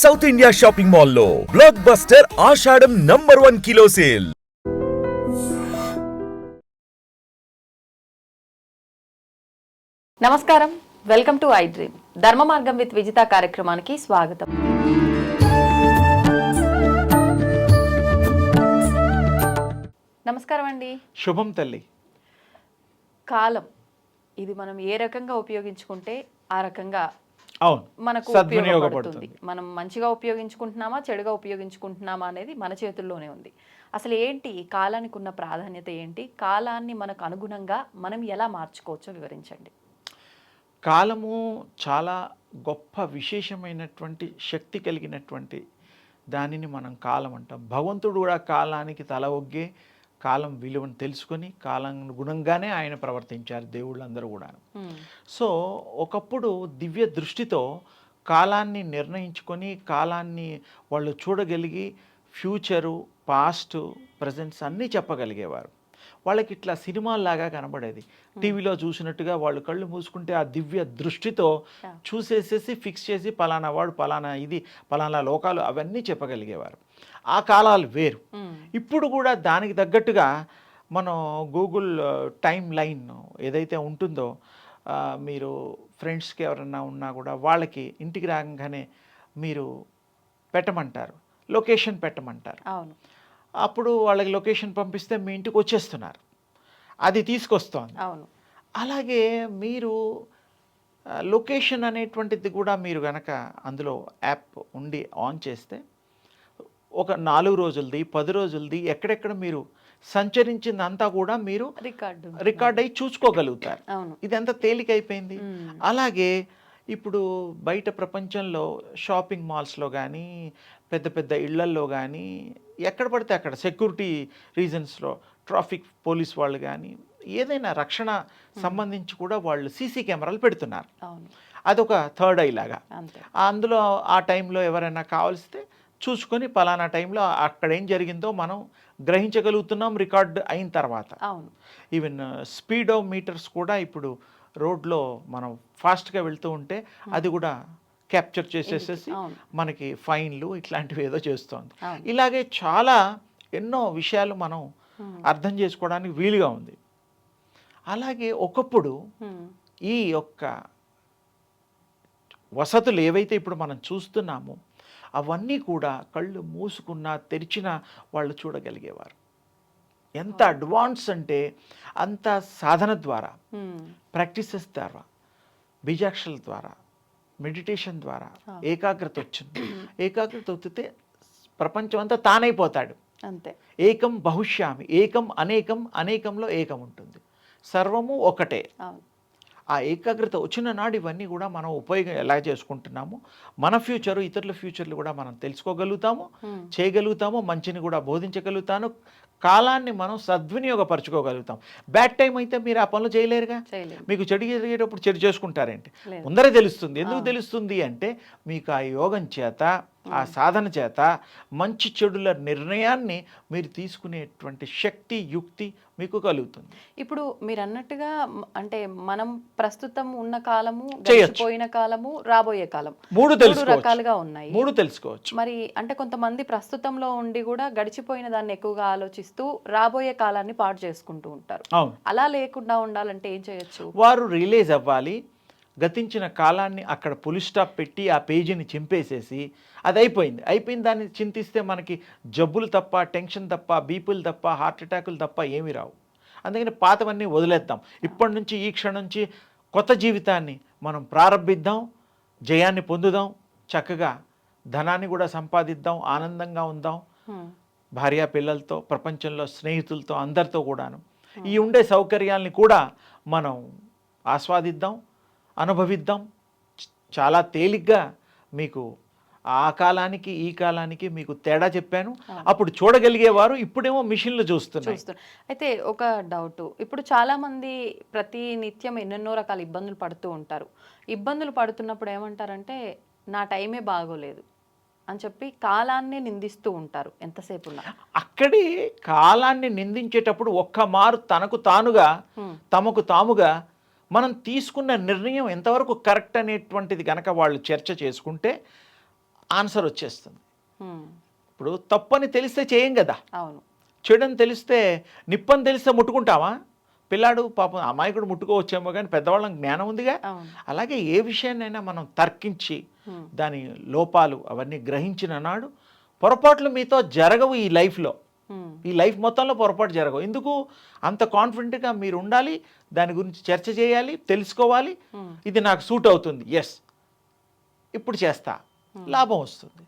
South India shopping మాల్లో blockbuster Ashadam number one kilo sale నమస్కారం. Welcome to I dream Dharma Margam with Vijitha కార్యక్రమానికి స్వాగతం. నమస్కారం అండి. శుభం తల్లి. కాలం. ఇది మనం ఏ రకంగా ఉపయోగించుకుంటే ఆ రకంగా మనకు ఉపయోగపడుతుంది. మనం మంచిగా ఉపయోగించుకుంటున్నామా చెడుగా ఉపయోగించుకుంటున్నామా అనేది మన చేతుల్లోనే ఉంది. అసలు ఏంటి కాలానికి ఉన్న ప్రాధాన్యత ఏంటి? కాలాన్ని మనకు అనుగుణంగా మనం ఎలా మార్చుకోవచ్చో వివరించండి. కాలము చాలా గొప్ప విశేషమైనటువంటి శక్తి కలిగినటువంటి దానిని మనం కాలం అంటాం. భగవంతుడు కూడా కాలానికి తల ఒగ్గే కాలం విలువను తెలుసుకొని కాలం గుణంగానే ఆయన ప్రవర్తించారు దేవుళ్ళందరూ కూడా. సో ఒకప్పుడు దివ్య దృష్టితో కాలాన్ని నిర్ణయించుకొని కాలాన్ని వాళ్ళు చూడగలిగి ఫ్యూచరు పాస్ట్ ప్రజెంట్స్ అన్నీ చెప్పగలిగేవారు. వాళ్ళకి ఇట్లా సినిమాల్లాగా కనబడేది. టీవీలో చూసినట్టుగా వాళ్ళు కళ్ళు మూసుకుంటే ఆ దివ్య దృష్టితో. చూసేసేసి ఫిక్స్ చేసి పలానా వాడు పలానా ఇది పలానా లోకాలు అవన్నీ చెప్పగలిగేవారు. ఆ కాలాలు వేరు. ఇప్పుడు కూడా దానికి తగ్గట్టుగా మనం గూగుల్ టైం లైన్ ఏదైతే ఉంటుందో మీరు ఫ్రెండ్స్కి ఎవరన్నా ఉన్నా కూడా వాళ్ళకి ఇంటికి రాగానే మీరు పెట్టమంటారు. లొకేషన్ పెట్టమంటారు. అవును. అప్పుడు వాళ్ళకి లొకేషన్ పంపిస్తే మీ ఇంటికి వచ్చేస్తున్నారు. అది తీసుకొస్తోంది. అవును. అలాగే మీరు లొకేషన్ అనేటువంటిది కూడా మీరు గనక అందులో యాప్ ఉండి ఆన్ చేస్తే ఒక నాలుగు రోజులది పది రోజులది ఎక్కడెక్కడ మీరు సంచరించిందంతా కూడా మీరు రికార్డు రికార్డ్ అయ్యి చూసుకోగలుగుతారు. ఇది ఎంత తేలికైపోయింది. అలాగే ఇప్పుడు బయట ప్రపంచంలో షాపింగ్ మాల్స్లో కానీ పెద్ద పెద్ద ఇళ్ళల్లో కానీ ఎక్కడ పడితే అక్కడ సెక్యూరిటీ రీజన్స్లో ట్రాఫిక్ పోలీస్ వాళ్ళు కానీ ఏదైనా రక్షణ సంబంధించి కూడా వాళ్ళు సీసీ కెమెరాలు పెడుతున్నారు. అదొక థర్డ్ ఐ లాగా అందులో ఆ టైంలో ఎవరైనా కావాల్సితే చూసుకొని పలానా టైంలో అక్కడ ఏం జరిగిందో మనం గ్రహించగలుగుతున్నాం రికార్డ్ అయిన తర్వాత అవును ఈవెన్ స్పీడో మీటర్స్ కూడా ఇప్పుడు రోడ్లో మనం ఫాస్ట్గా వెళ్తూ ఉంటే అది కూడా క్యాప్చర్ చేసేసేసి. మనకి ఫైన్లు ఇట్లాంటివి ఏదో చేస్తోంది. ఇలాగే చాలా ఎన్నో విషయాలు మనం. అర్థం చేసుకోవడానికి వీలుగా ఉంది అలాగే ఒకప్పుడు. ఈ యొక్క వసతులు ఏవైతే ఇప్పుడు మనం చూస్తున్నామో అవన్నీ కూడా కళ్ళు మూసుకున్నా తెరిచినా వాళ్ళు చూడగలిగేవారు. ఎంత అడ్వాన్స్ అంటే అంత సాధన ద్వారా. ప్రాక్టీసెస్ ద్వారా బీజాక్షల ద్వారా మెడిటేషన్ ద్వారా. ఏకాగ్రత వచ్చింది. ఏకాగ్రత వచ్చితే ప్రపంచం అంతా తానైపోతాడు. అంతే. ఏకం బహుశ్యామి ఏకం అనేకం అనేకంలో ఏకం ఉంటుంది. సర్వము ఒకటే. ఆ ఏకాగ్రత వచ్చిన నాడు ఇవన్నీ కూడా మనం ఉపయోగం ఎలా చేసుకుంటున్నాము మన ఫ్యూచర్ ఇతరుల ఫ్యూచర్లు కూడా మనం తెలుసుకోగలుగుతాము. చేయగలుగుతాము మంచిని కూడా బోధించగలుగుతాను కాలాన్ని మనం సద్వినియోగపరచుకోగలుగుతాం. బ్యాడ్ టైం అయితే మీరు ఆ పనులు చేయలేరుగా? మీకు చెడు జరిగేటప్పుడు చెడు చేసుకుంటారేంటి. ముందరే తెలుస్తుంది. ఎందుకు. తెలుస్తుంది అంటే మీకు ఆ యోగం చేత ఆ సాధన చేత మంచి చెడుల నిర్ణయాన్ని మీరు తీసుకునేటువంటి శక్తి యుక్తి మీకు కలుగుతుంది. ఇప్పుడు మీరు అన్నట్టుగా అంటే మనం ప్రస్తుతం ఉన్న కాలము. గడిచిపోయిన కాలము రాబోయే కాలం. మూడు తెలుసుకోవచ్చు. రకాలుగా ఉన్నాయి. మూడు తెలుసుకోవచ్చు. మరి అంటే కొంతమంది ప్రస్తుతంలో ఉండి కూడా గడిచిపోయిన దాన్ని ఎక్కువగా ఆలోచిస్తూ రాబోయే కాలాన్ని పాడు చేసుకుంటూ ఉంటారు. అలా లేకుండా ఉండాలంటే ఏం చేయొచ్చు? వారు రిలీజ్ అవ్వాలి గతించిన కాలాన్ని అక్కడ పులి స్టాప్ పెట్టి ఆ పేజీని చింపేసేసి అది అయిపోయింది. అయిపోయిన దాన్ని చింతిస్తే మనకి జబ్బులు తప్ప టెన్షన్ తప్ప బీపులు తప్ప హార్ట్ అటాకులు తప్ప ఏమీ రావు. అందుకని పాతవన్నీ వదిలేద్దాం. ఇప్పటి నుంచి ఈ క్షణం నుంచి కొత్త జీవితాన్ని మనం ప్రారంభిద్దాం జయాన్ని పొందుదాం చక్కగా ధనాన్ని కూడా సంపాదిద్దాం ఆనందంగా ఉందాం. భార్య పిల్లలతో ప్రపంచంలో స్నేహితులతో అందరితో కూడాను. ఈ ఉండే సౌకర్యాల్ని కూడా మనం ఆస్వాదిద్దాం అనుభవిద్దాం. చాలా తేలిగ్గా మీకు ఆ కాలానికి ఈ కాలానికి మీకు తేడా చెప్పాను. అప్పుడు చూడగలిగేవారు ఇప్పుడేమో మిషన్లు చూస్తున్నాయి. చూస్తూ అయితే ఒక డౌట్. ఇప్పుడు చాలా మంది ప్రతి నిత్యం ఎన్నెన్నో రకాల ఇబ్బందులు పడుతూ ఉంటారు. ఇబ్బందులు పడుతున్నప్పుడు ఏమంటారంటే నా టైమే బాగోలేదు. అని చెప్పి కాలాన్ని నిందిస్తూ ఉంటారు. ఎంతసేపు అక్కడే కాలాన్ని నిందించేటప్పుడు ఒక్క మారు తనకు తానుగా. తమకు తాముగా మనం తీసుకున్న నిర్ణయం ఎంతవరకు కరెక్ట్ అనేటువంటిది కనుక వాళ్ళు చర్చ చేసుకుంటే ఆన్సర్ వచ్చేస్తుంది. ఇప్పుడు తప్పని తెలిస్తే చేయం కదా. అవును. చెడని తెలిస్తే నిప్పని తెలిస్తే ముట్టుకుంటావా పిల్లాడు పాపం అమాయకుడు ముట్టుకోవచ్చేమో కానీ పెద్దవాళ్ళకి జ్ఞానం ఉందిగా. అలాగే ఏ విషయాన్నైనా మనం తర్కించి దాని లోపాలు అవన్నీ గ్రహించిన నాడు పొరపాట్లు మీతో జరగవు ఈ లైఫ్లో. ఈ లైఫ్ మొత్తంలో పొరపాటు జరగవు. ఎందుకు? అంత కాన్ఫిడెంట్గా మీరు ఉండాలి దాని గురించి చర్చ చేయాలి తెలుసుకోవాలి. ఇది నాకు సూట్ అవుతుంది. ఎస్ ఇప్పుడు చేస్తా. లాభం వస్తుంది.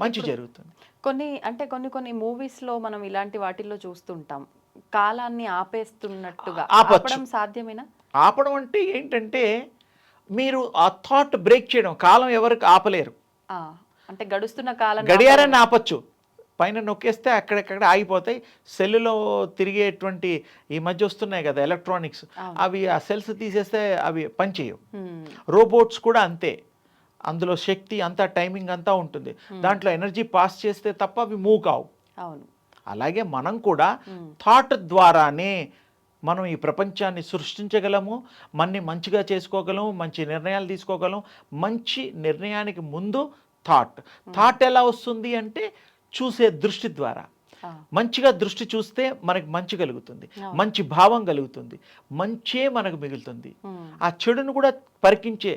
మంచి జరుగుతుంది. కొన్ని అంటే కొన్ని కొన్ని మూవీస్లో మనం ఇలాంటి వాటిల్లో చూస్తుంటాం. కాలాన్ని ఆపేస్తున్నట్టుగా. ఆపడం సాధ్యమేనా? ఆపడం అంటే ఏంటంటే మీరు ఆ థాట్ బ్రేక్ చేయడం కాలం ఎవరికి ఆపలేరు. అంటే గడుస్తున్న కాలం గడియారాన్ని ఆపచ్చు. పైన నొక్కేస్తే అక్కడెక్కడ ఆగిపోతాయి. సెల్లులో తిరిగేటువంటి ఈ మధ్య వస్తున్నాయి కదా ఎలక్ట్రానిక్స్. అవి ఆ సెల్స్ తీసేస్తే అవి పనిచేయవు రోబోట్స్ కూడా అంతే. అందులో శక్తి అంతా టైమింగ్ అంతా ఉంటుంది. దాంట్లో ఎనర్జీ పాస్ చేస్తే తప్ప అవి మూవ్ కావు. అవును. అలాగే మనం కూడా థాట్ ద్వారానే మనం ఈ ప్రపంచాన్ని సృష్టించగలము మన్ని మంచిగా చేసుకోగలము మంచి నిర్ణయాలు తీసుకోగలం మంచి నిర్ణయానికి ముందు థాట్. థాట్ ఎలా వస్తుంది అంటే చూసే దృష్టి ద్వారా. మంచిగా దృష్టి చూస్తే మనకి మంచి కలుగుతుంది. మంచి భావం కలుగుతుంది మంచే మనకు మిగులుతుంది. ఆ చెడును కూడా పరికించే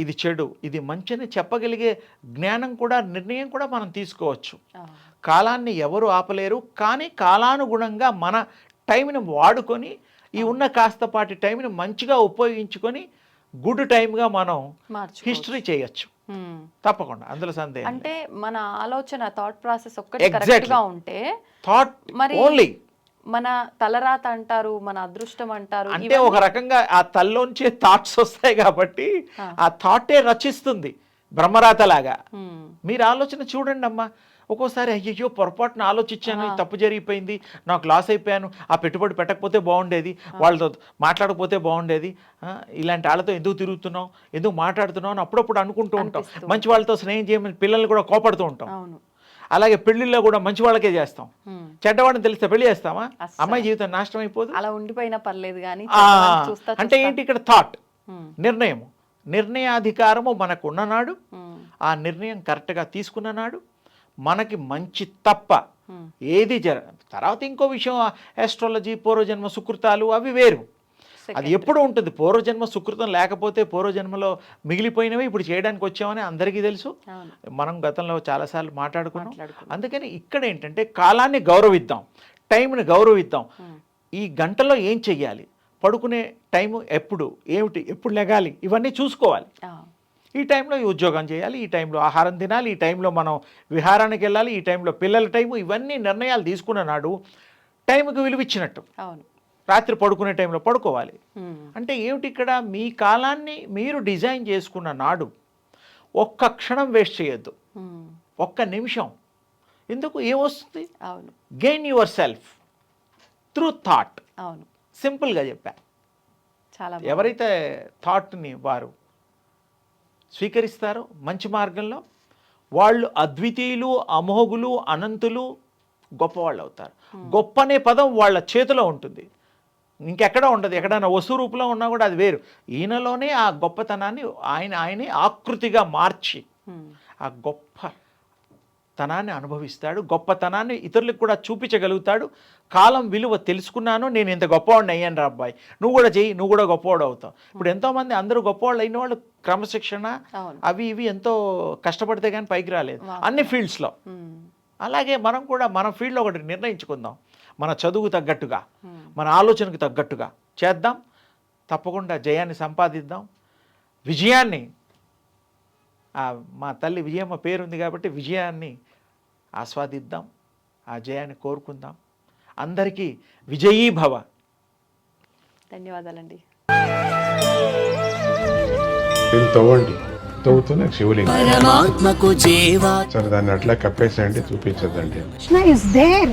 ఇది చెడు ఇది మంచి అని చెప్పగలిగే జ్ఞానం కూడా నిర్ణయం కూడా మనం తీసుకోవచ్చు కాలాన్ని ఎవరు ఆపలేరు కానీ కాలానుగుణంగా మన టైంని వాడుకొని ఈ ఉన్న కాస్తపాటి టైంని మంచిగా ఉపయోగించుకొని గుడ్ టైంగా మనం. హిస్టరీ చేయొచ్చు. తప్పకుండా అందులో సందేహం అంటే మన ఆలోచన థాట్ ప్రాసెస్ ఒక్కటి. కరెక్ట్గా ఉంటే థాట్ మరి ఓన్లీ మన తలరాత అంటారు మన అదృష్టం అంటారు అంటే ఒక రకంగా ఆ తల్లోంచే థాట్స్ వస్తాయి కాబట్టి ఆ. థాటే రచిస్తుంది బ్రహ్మరాతలాగా. ఉమ్, మీరు ఆలోచన చూడండి అమ్మా. ఒక్కోసారి అయ్యయ్యో పొరపాటున ఆలోచించాను. తప్పు జరిగిపోయింది నాకు లాస్ అయిపోయాను ఆ పెట్టుబడి పెట్టకపోతే బాగుండేది వాళ్ళతో మాట్లాడకపోతే బాగుండేది ఇలాంటి వాళ్ళతో ఎందుకు తిరుగుతున్నాం ఎందుకు మాట్లాడుతున్నాం అని అప్పుడప్పుడు అనుకుంటూ ఉంటాం. మంచి వాళ్ళతో స్నేహం చేయమని పిల్లల్ని కూడా కోపడుతూ ఉంటాం. అలాగే పెళ్ళిళ్ళలో కూడా మంచి వాళ్ళకే చేస్తాం. చెడ్డవాడిని తెలిస్తే పెళ్ళి చేస్తామా. అమ్మాయి జీవితం నాశనం అయిపోదు. అలా ఉండిపోయినా పర్లేదు కానీ అంటే. ఏంటి ఇక్కడ థాట్ ఉమ్, నిర్ణయము. నిర్ణయాధికారము మనకు ఉన్ననాడు ఆ నిర్ణయం కరెక్ట్గా తీసుకున్న నాడు మనకి మంచి తప్ప ఏది జర తర్వాత ఇంకో విషయం ఆస్ట్రాలజీ పూర్వజన్మ సుకృతాలు అవి వేరు. అది. ఎప్పుడు ఉంటుంది. పూర్వజన్మ సుకృతం లేకపోతే పూర్వజన్మలో మిగిలిపోయినవి ఇప్పుడు చేయడానికి వచ్చామని అందరికీ తెలుసు. మనం గతంలో చాలాసార్లు మాట్లాడుకున్నాం. మాట్లాడుకున్నాం. అందుకని ఇక్కడ ఏంటంటే కాలాన్ని గౌరవిద్దాం టైంని గౌరవిద్దాం. ఈ గంటలో ఏం చెయ్యాలి? పడుకునే టైం ఎప్పుడు? ఏమిటి? ఎప్పుడు లెగాలి? ఇవన్నీ చూసుకోవాలి. ఈ టైంలో ఉద్యోగం చేయాలి ఈ టైంలో ఆహారం తినాలి ఈ టైంలో మనం విహారానికి వెళ్ళాలి ఈ టైంలో పిల్లల టైము ఇవన్నీ నిర్ణయాలు తీసుకున్న నాడు టైంకి విలువిచ్చినట్టు. అవును. రాత్రి పడుకునే టైంలో పడుకోవాలి. అంటే ఏమిటి ఇక్కడ మీ కాలాన్ని మీరు డిజైన్ చేసుకున్న నాడు ఒక్క క్షణం వేస్ట్ చేయొద్దు. ఒక్క నిమిషం. ఎందుకు? ఏమొస్తుంది అవును. Gain yourself through thought అవును. సింపుల్గా చెప్పా. చాలా. ఎవరైతే థాట్ని వారు స్వీకరిస్తారో మంచి మార్గంలో వాళ్ళు అద్వితీయులు అమోఘులు అనంతులు గొప్పవాళ్ళు అవుతారు. గొప్ప అనే పదం వాళ్ళ చేతిలో ఉంటుంది. ఇంకెక్కడ ఉండదు. ఎక్కడైనా వస్తు రూపంలో ఉన్నా కూడా అది వేరు. ఈయనలోనే ఆ గొప్పతనాన్ని ఆయన ఆయనే ఆకృతిగా మార్చి ఆ గొప్ప తనాన్ని అనుభవిస్తాడు. గొప్పతనాన్ని ఇతరులకు కూడా చూపించగలుగుతాడు. కాలం విలువ తెలుసుకున్నాను నేను ఇంత గొప్పవాడిని అయ్యాను రా అబ్బాయి. నువ్వు కూడా చెయ్యి నువ్వు కూడా గొప్పవాడు అవుతావు. ఇప్పుడు ఎంతోమంది అందరూ గొప్పవాళ్ళు అయిన వాళ్ళు క్రమశిక్షణ అవి ఇవి ఎంతో కష్టపడితే కానీ పైకి రాలేదు. అన్ని ఫీల్డ్స్లో. అలాగే మనం కూడా మన ఫీల్డ్లో ఒకటి నిర్ణయించుకుందాం. మన చదువుకు తగ్గట్టుగా మన ఆలోచనకు తగ్గట్టుగా చేద్దాం. తప్పకుండా జయాన్ని సంపాదిద్దాం. విజయాన్ని ఆ మా తల్లి విజయమ్మ పేరుంది కాబట్టి విజయాన్ని ఆస్వాదిద్దాం ఆ జయాన్ని కోరుకుందాం. అందరికీ విజయీ భవ ధన్యవాదాలండి తవ్వండి. తవ్వుతూనే శివలింగం. సరే దాన్ని అట్లా కప్పేసేయండి చూపించదండి కృష్ణ ఇస్ దేర్